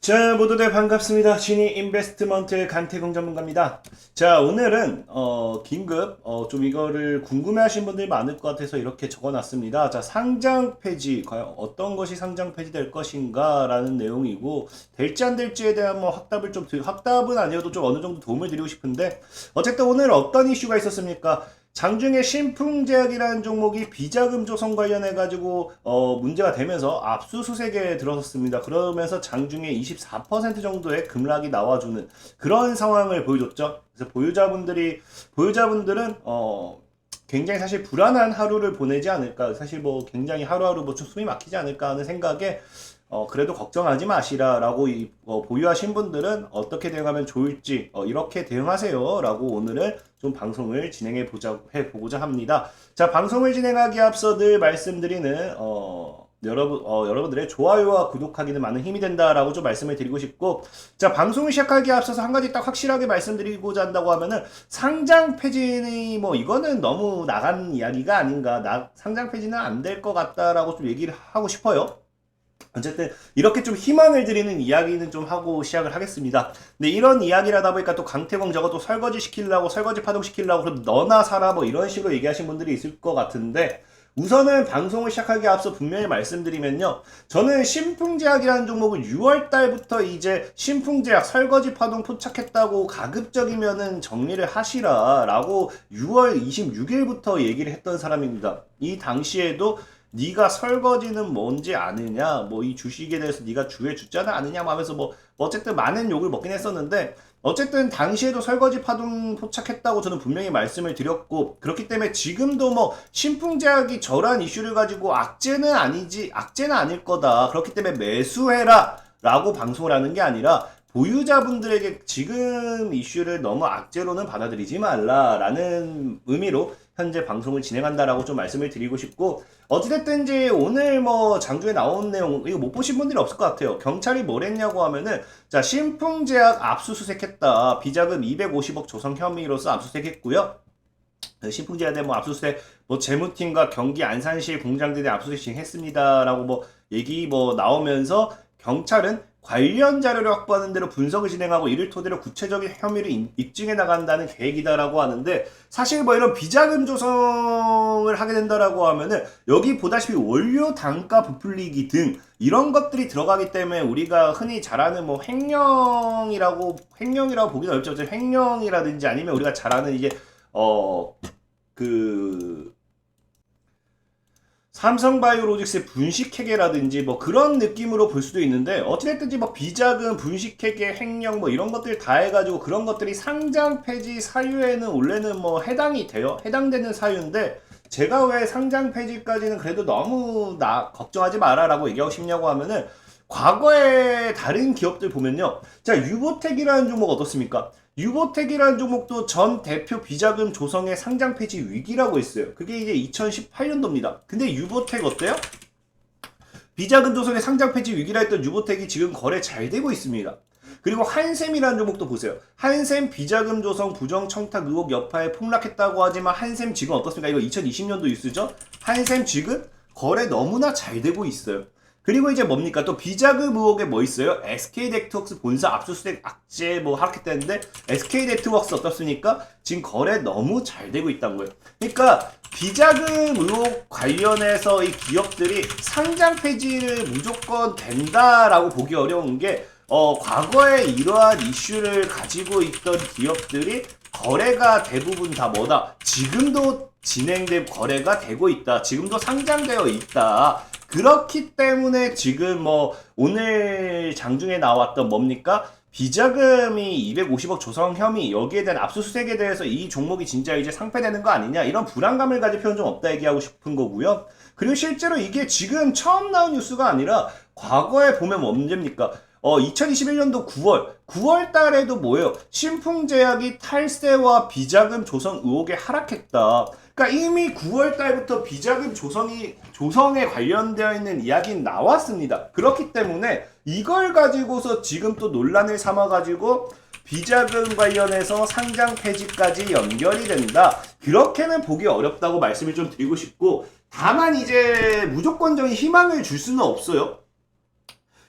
자, 모두들 반갑습니다. 지니 인베스트먼트 강태공 전문가입니다. 자, 오늘은 어, 긴급 어, 좀 이거를 궁금해하신 분들이 많을 것 같아서 이렇게 적어놨습니다. 자, 상장 폐지 과연 어떤 것이 상장 폐지될 것인가라는 내용이고 될지 안 될지에 대한 뭐 확답을 좀 드- 확답은 아니어도 좀 어느 정도 도움을 드리고 싶은데 어쨌든 오늘 어떤 이슈가 있었습니까? 장중에 신풍제약이라는 종목이 비자금 조성 관련해 가지고 어, 문제가 되면서 압수수색에 들어섰습니다. 그러면서 장중에 24% 정도의 급락이 나와주는 그런 상황을 보여줬죠. 그래서 보유자분들이 보유자분들은 어, 굉장히 사실 불안한 하루를 보내지 않을까. 사실 뭐 굉장히 하루하루 뭐좀 숨이 막히지 않을까 하는 생각에 어, 그래도 걱정하지 마시라라고 이, 어, 보유하신 분들은 어떻게 대응하면 좋을지 어, 이렇게 대응하세요라고 오늘은 좀 방송을 진행해 보자 해 보고자 합니다. 자 방송을 진행하기에 앞서 늘 말씀드리는 어, 여러분 어, 여러분들의 좋아요와 구독하기는 많은 힘이 된다라고 좀 말씀을 드리고 싶고 자 방송을 시작하기에 앞서서 한 가지 딱 확실하게 말씀드리고자 한다고 하면은 상장 폐지는 뭐 이거는 너무 나간 이야기가 아닌가 나, 상장 폐지는 안될 것 같다라고 좀 얘기를 하고 싶어요. 어쨌든 이렇게 좀 희망을 드리는 이야기는 좀 하고 시작을 하겠습니다. 근데 이런 이야기라다 보니까 또 강태공 저거 또 설거지 시키려고 설거지 파동 시키려고 그럼 너나 사라 뭐 이런 식으로 얘기하신 분들이 있을 것 같은데 우선은 방송을 시작하기에 앞서 분명히 말씀드리면요. 저는 신풍제약이라는 종목은 6월 달부터 이제 신풍제약 설거지 파동 포착했다고 가급적이면은 정리를 하시라 라고 6월 26일부터 얘기를 했던 사람입니다. 이 당시에도 네가 설거지는 뭔지 아느냐? 뭐 이 주식에 대해서 네가 주에 주자는 아느냐? 뭐 하면서 뭐 어쨌든 많은 욕을 먹긴 했었는데 어쨌든 당시에도 설거지 파동 포착했다고 저는 분명히 말씀을 드렸고 그렇기 때문에 지금도 뭐 신풍제약이 저런 이슈를 가지고 악재는 아니지 악재는 아닐 거다. 그렇기 때문에 매수해라 라고 방송을 하는 게 아니라 보유자분들에게 지금 이슈를 너무 악재로는 받아들이지 말라라는 의미로 현재 방송을 진행한다라고 좀 말씀을 드리고 싶고 어찌됐든지 오늘 뭐 장중에 나온 내용 이거 못 보신 분들이 없을 것 같아요. 경찰이 뭘 했냐고 하면은 자 신풍제약 압수수색했다. 비자금 250억 조성 혐의로서 압수수색했고요. 그 신풍제약에 뭐 압수수색 뭐 재무팀과 경기 안산시 공장들에 압수수색 진행했습니다라고 뭐 얘기 뭐 나오면서 경찰은 관련 자료를 확보하는 대로 분석을 진행하고 이를 토대로 구체적인 혐의를 인- 입증해 나간다는 계획이다라고 하는데 사실 뭐 이런 비자금 조성을 하게 된다라고 하면은 여기 보다시피 원료 단가 부풀리기 등 이런 것들이 들어가기 때문에 우리가 흔히 잘 아는 뭐 횡령이라고 횡령이라고 보기는 어렵죠. 횡령이라든지 아니면 우리가 잘 아는 이게 어그 삼성바이오로직스의 분식회계라든지 뭐 그런 느낌으로 볼 수도 있는데 어찌됐든지 뭐 비자금, 분식회계, 횡령 뭐 이런 것들 다 해가지고 그런 것들이 상장 폐지 사유에는 원래는 뭐 해당이 돼요. 해당되는 사유인데 제가 왜 상장 폐지까지는 그래도 너무 나 걱정하지 마라라고 얘기하고 싶냐고 하면은 과거에 다른 기업들 보면요. 자, 유보텍이라는 종목 어떻습니까? 유보텍이라는 종목도 전 대표 비자금 조성의 상장 폐지 위기라고 있어요. 그게 이제 2018년도입니다. 근데 유보텍 어때요? 비자금 조성의 상장 폐지 위기라 했던 유보텍이 지금 거래 잘 되고 있습니다. 그리고 한샘이라는 종목도 보세요. 한샘 비자금 조성 부정 청탁 의혹 여파에 폭락했다고 하지만 한샘 지금 어떻습니까? 이거 2020년도 뉴스죠? 한샘 지금 거래 너무나 잘 되고 있어요. 그리고 이제 뭡니까? 또 비자금 의혹에 뭐 있어요? SK 네트워크스 본사 압수수색 악재 뭐 하락했다는데 SK 네트워크스 어떻습니까? 지금 거래 너무 잘 되고 있다는 거예요. 그러니까 비자금 의혹 관련해서 이 기업들이 상장 폐지를 무조건 된다라고 보기 어려운 게 어, 과거에 이러한 이슈를 가지고 있던 기업들이 거래가 대부분 다 뭐다? 지금도 진행된 거래가 되고 있다. 지금도 상장되어 있다. 그렇기 때문에 지금 뭐 오늘 장중에 나왔던 뭡니까? 비자금이 250억 조성 혐의 여기에 대한 압수수색에 대해서 이 종목이 진짜 이제 상폐되는 거 아니냐 이런 불안감을 가질 필요는 좀 없다 얘기하고 싶은 거고요. 그리고 실제로 이게 지금 처음 나온 뉴스가 아니라 과거에 보면 언제입니까? 어, 2021년도 9월, 9월 달에도 뭐예요? 신풍제약이 탈세와 비자금 조성 의혹에 하락했다. 그러니까 이미 9월 달부터 비자금 조성이 조성에 관련되어 있는 이야기는 나왔습니다. 그렇기 때문에 이걸 가지고서 지금 또 논란을 삼아 가지고 비자금 관련해서 상장 폐지까지 연결이 된다. 그렇게는 보기 어렵다고 말씀을 좀 드리고 싶고 다만 이제 무조건적인 희망을 줄 수는 없어요.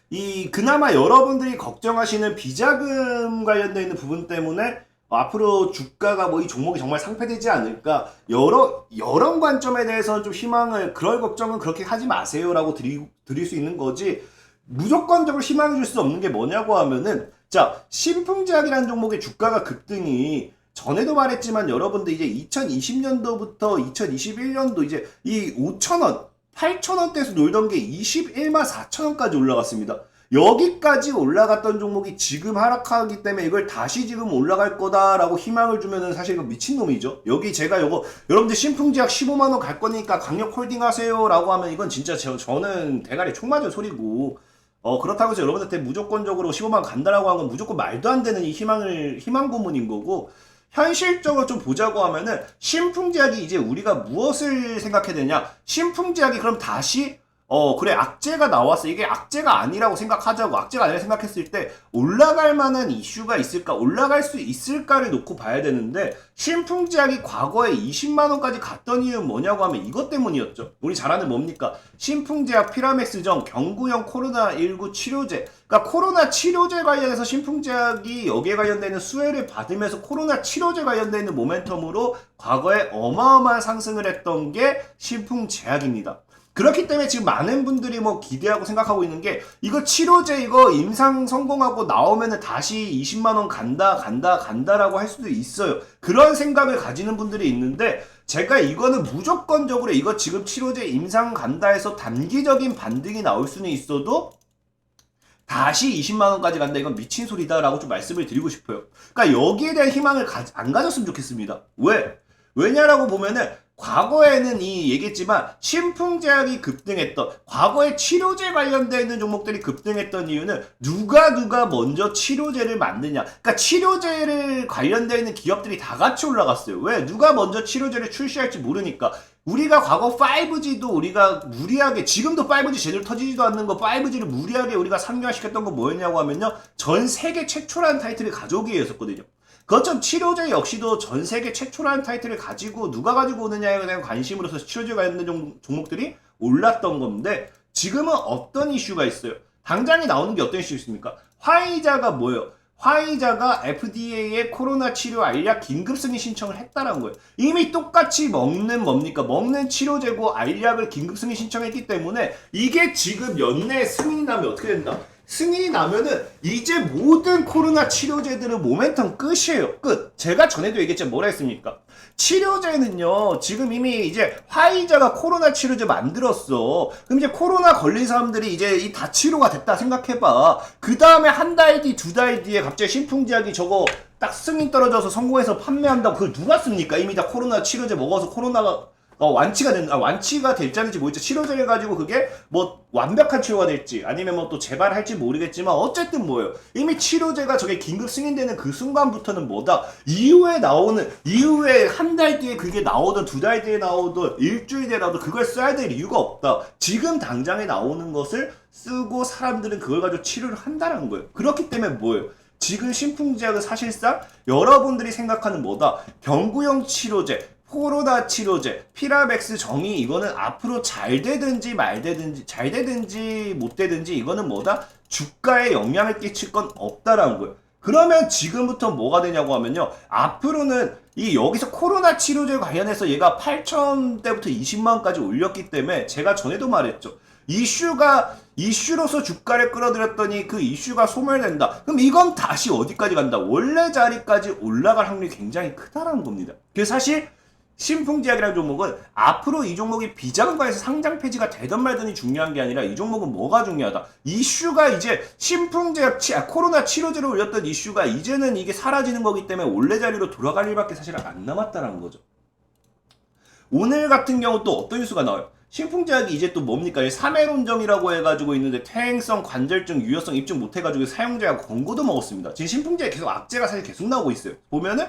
이 그나마 여러분들이 걱정하시는 비자금 관련되어 있는 부분 때문에 앞으로 주가가 뭐 이 종목이 정말 상패되지 않을까 여러 여러 관점에 대해서 좀 희망을 그럴 걱정은 그렇게 하지 마세요라고 드리, 드릴 수 있는 거지 무조건적으로 희망을 줄수 없는 게 뭐냐고 하면은 자 신풍제약이라는 종목의 주가가 급등이 전에도 말했지만 여러분들 이제 2020년도부터 2021년도 이제 이 5천원 8천원대에서 놀던 게 21만 4천원까지 올라갔습니다. 여기까지 올라갔던 종목이 지금 하락하기 때문에 이걸 다시 지금 올라갈 거다라고 희망을 주면은 사실 이거 미친놈이죠. 여기 제가 요거 여러분들 신풍제약 15만원 갈 거니까 강력 홀딩 하세요 라고 하면 이건 진짜 저, 저는 대가리 총 맞은 소리고 어 그렇다고 해서 여러분한테 무조건적으로 15만 간다라고 한 건 무조건 말도 안 되는 이 희망을 희망 고문인 거고 현실적으로 좀 보자고 하면은 신풍제약이 이제 우리가 무엇을 생각해야 되냐 신풍제약이 그럼 다시 어 그래 악재가 나왔어. 이게 악재가 아니라고 생각하자고 악재가 아니라 생각했을 때 올라갈 만한 이슈가 있을까 올라갈 수 있을까를 놓고 봐야 되는데 신풍제약이 과거에 20만 원까지 갔던 이유는 뭐냐고 하면 이것 때문이었죠. 우리 잘 아는 뭡니까? 신풍제약 피라맥스정 경구형 코로나19 치료제. 그러니까 코로나 치료제 관련해서 신풍제약이 여기에 관련되는 수혜를 받으면서 코로나 치료제 관련되는 모멘텀으로 과거에 어마어마한 상승을 했던 게 신풍제약입니다. 그렇기 때문에 지금 많은 분들이 뭐 기대하고 생각하고 있는 게 이거 치료제 이거 임상 성공하고 나오면은 다시 20만 원 간다 간다 간다라고 할 수도 있어요. 그런 생각을 가지는 분들이 있는데 제가 이거는 무조건적으로 이거 지금 치료제 임상 간다 해서 단기적인 반등이 나올 수는 있어도 다시 20만 원까지 간다 이건 미친 소리다라고 좀 말씀을 드리고 싶어요. 그러니까 여기에 대한 희망을 가, 안 가졌으면 좋겠습니다. 왜? 왜냐라고 보면은 과거에는 이 얘기했지만 신풍제약이 급등했던 과거에 치료제 관련되어 있는 종목들이 급등했던 이유는 누가 누가 먼저 치료제를 만드냐. 그러니까 치료제를 관련되어 있는 기업들이 다 같이 올라갔어요. 왜? 누가 먼저 치료제를 출시할지 모르니까. 우리가 과거 5G도 우리가 무리하게 지금도 5G 제대로 터지지도 않는 거 5G를 무리하게 우리가 상용화시켰던 건 뭐였냐고 하면요. 전 세계 최초라는 타이틀을 가져오기 위해서거든요 그것처럼 치료제 역시도 전 세계 최초라는 타이틀을 가지고 누가 가지고 오느냐에 대한 관심으로서 치료제 관련된 종, 종목들이 올랐던 건데 지금은 어떤 이슈가 있어요? 당장에 나오는 게 어떤 이슈 있습니까? 화이자가 뭐예요? 화이자가 FDA의 코로나 치료 알약 긴급 승인 신청을 했다는 거예요. 이미 똑같이 먹는 뭡니까? 먹는 치료제고 알약을 긴급 승인 신청했기 때문에 이게 지금 연내 승인이 나면 어떻게 된다? 승인이 나면은 이제 모든 코로나 치료제들은 모멘텀 끝이에요. 끝. 제가 전에도 얘기했지만 뭐라 했습니까? 치료제는요, 지금 이미 이제 화이자가 코로나 치료제 만들었어. 그럼 이제 코로나 걸린 사람들이 이제 이 다 치료가 됐다 생각해봐. 그 다음에 한 달 뒤, 두 달 뒤에 갑자기 신풍제약이 저거 딱 승인 떨어져서 성공해서 판매한다고 그걸 누가 씁니까? 이미 다 코로나 치료제 먹어서 코로나가 어, 완치가 된, 아, 완치가 될지아닌지 모르겠죠. 치료제를 가지고 그게 뭐 완벽한 치료가 될지 아니면 뭐 또 재발할지 모르겠지만 어쨌든 뭐예요. 이미 치료제가 저게 긴급 승인되는 그 순간부터는 뭐다. 이후에 나오는, 이후에 한 달 뒤에 그게 나오든 두 달 뒤에 나오든 일주일 나오든 그걸 써야 될 이유가 없다. 지금 당장에 나오는 것을 쓰고 사람들은 그걸 가지고 치료를 한다는 거예요. 그렇기 때문에 뭐예요. 지금 신풍제약은 사실상 여러분들이 생각하는 뭐다? 경구형 치료제, 코로나 치료제, 피라백스 정의 이거는 앞으로 잘 되든지 말 되든지 잘 되든지 못 되든지 이거는 뭐다? 주가에 영향을 끼칠 건 없다라는 거예요. 그러면 지금부터 뭐가 되냐고 하면요. 앞으로는 이 여기서 코로나 치료제 관련해서 얘가 8천대부터 20만원까지 올렸기 때문에 제가 전에도 말했죠. 이슈가 이슈로서 주가를 끌어들였더니 그 이슈가 소멸된다. 그럼 이건 다시 어디까지 간다? 원래 자리까지 올라갈 확률이 굉장히 크다라는 겁니다. 그래서 사실 신풍제약이라는 종목은 앞으로 이 종목이 비자금과에서 상장 폐지가 되던 말든이 중요한 게 아니라 이 종목은 뭐가 중요하다. 이슈가 이제 신풍제약 치, 아, 코로나 치료제로 올렸던 이슈가 이제는 이게 사라지는 거기 때문에 원래 자리로 돌아갈 일밖에 사실 안 남았다라는 거죠. 오늘 같은 경우 또 어떤 뉴스가 나와요? 신풍제약이 이제 또 뭡니까? 3회론정이라고 해가지고 있는데 퇴행성, 관절증, 유효성 입증 못해가지고 사용자가 권고도 먹었습니다. 지금 신풍제약 계속 악재가 사실 계속 나오고 있어요. 보면은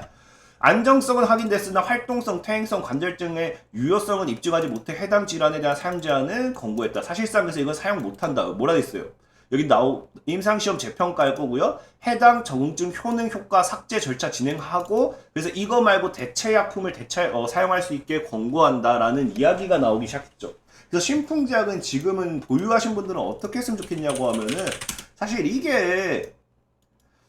안정성은 확인됐으나 활동성, 퇴행성, 관절증의 유효성은 입증하지 못해 해당 질환에 대한 사용 제한을 권고했다. 사실상 그래서 이건 사용 못한다. 뭐라 했어요? 여기 나오 임상시험 재평가할 거고요. 해당 적응증 효능 효과 삭제 절차 진행하고 그래서 이거 말고 대체 약품을 대체 어, 사용할 수 있게 권고한다라는 이야기가 나오기 시작했죠. 그래서 신풍제약은 지금은 보유하신 분들은 어떻게 했으면 좋겠냐고 하면은 사실 이게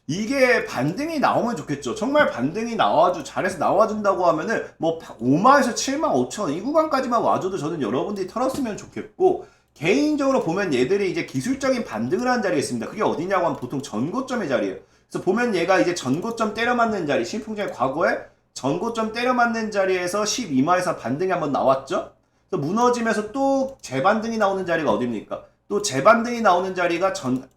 이게 반등이 나오면 좋겠죠. 정말 반등이 나와주 잘해서 나와준다고 하면은 뭐 5만에서 7만 5천 원이 구간까지만 와줘도 저는 여러분들이 털었으면 좋겠고 개인적으로 보면 얘들이 이제 기술적인 반등을 하는 자리에 있습니다. 그게 어디냐고 하면 보통 전고점의 자리예요. 그래서 보면 얘가 이제 전고점 때려 맞는 자리 신풍제약 과거에 전고점 때려 맞는 자리에서 12마에서 반등이 한번 나왔죠. 그래서 무너지면서 또 재반등이 나오는 자리가 어딥니까? 또 재반등이 나오는 자리가 전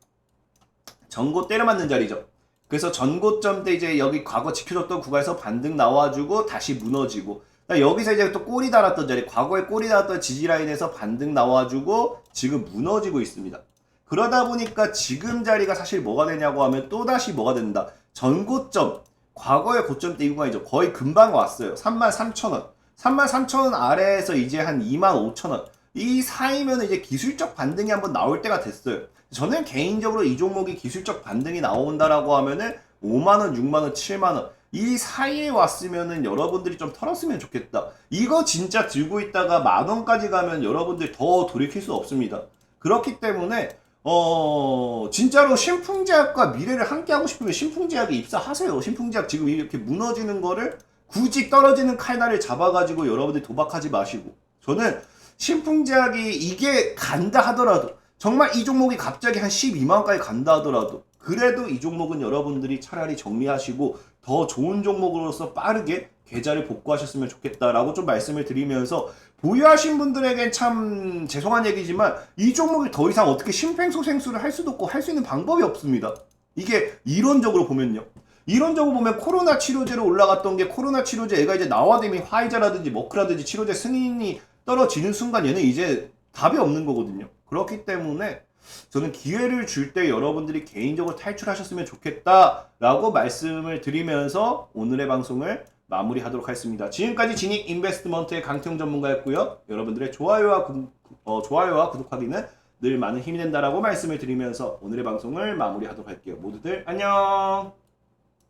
전고 때려 맞는 자리죠. 그래서 전고점 때 이제 여기 과거 지켜줬던 구간에서 반등 나와주고 다시 무너지고 그러니까 여기서 이제 또 꼬리 달았던 자리 과거에 꼬리 달았던 지지 라인에서 반등 나와주고 지금 무너지고 있습니다. 그러다 보니까 지금 자리가 사실 뭐가 되냐고 하면 또 다시 뭐가 된다. 전고점 과거의 고점 때 이 구간이죠. 거의 금방 왔어요. 33,000원. 33,000원 아래에서 이제 한 25,000원. 이 사이면 이제 기술적 반등이 한번 나올 때가 됐어요. 저는 개인적으로 이 종목이 기술적 반등이 나온다라고 하면은 5만원, 6만원, 7만원. 이 사이에 왔으면은 여러분들이 좀 털었으면 좋겠다. 이거 진짜 들고 있다가 만원까지 가면 여러분들 더 돌이킬 수 없습니다. 그렇기 때문에 어 진짜로 신풍제약과 미래를 함께 하고 싶으면 신풍제약에 입사하세요. 신풍제약 지금 이렇게 무너지는 거를 굳이 떨어지는 칼날을 잡아가지고 여러분들이 도박하지 마시고 저는 신풍제약이 이게 간다 하더라도 정말 이 종목이 갑자기 한 12만원까지 간다 하더라도 그래도 이 종목은 여러분들이 차라리 정리하시고 더 좋은 종목으로서 빠르게 계좌를 복구하셨으면 좋겠다라고 좀 말씀을 드리면서 보유하신 분들에겐 참 죄송한 얘기지만 이 종목이 더 이상 어떻게 심팽소생술을 할 수도 없고 할 수 있는 방법이 없습니다. 이게 이론적으로 보면요. 이론적으로 보면 코로나 치료제로 올라갔던 게 코로나 치료제 애가 이제 나와dem이 화이자라든지 머크라든지 치료제 승인이 떨어지는 순간 얘는 이제 답이 없는 거거든요. 그렇기 때문에 저는 기회를 줄 때 여러분들이 개인적으로 탈출하셨으면 좋겠다라고 말씀을 드리면서 오늘의 방송을 마무리하도록 하겠습니다. 지금까지 진익 인베스트먼트의 강태용 전문가였고요. 여러분들의 좋아요와 구, 어, 좋아요와 구독하기는 늘 많은 힘이 된다라고 말씀을 드리면서 오늘의 방송을 마무리하도록 할게요. 모두들 안녕.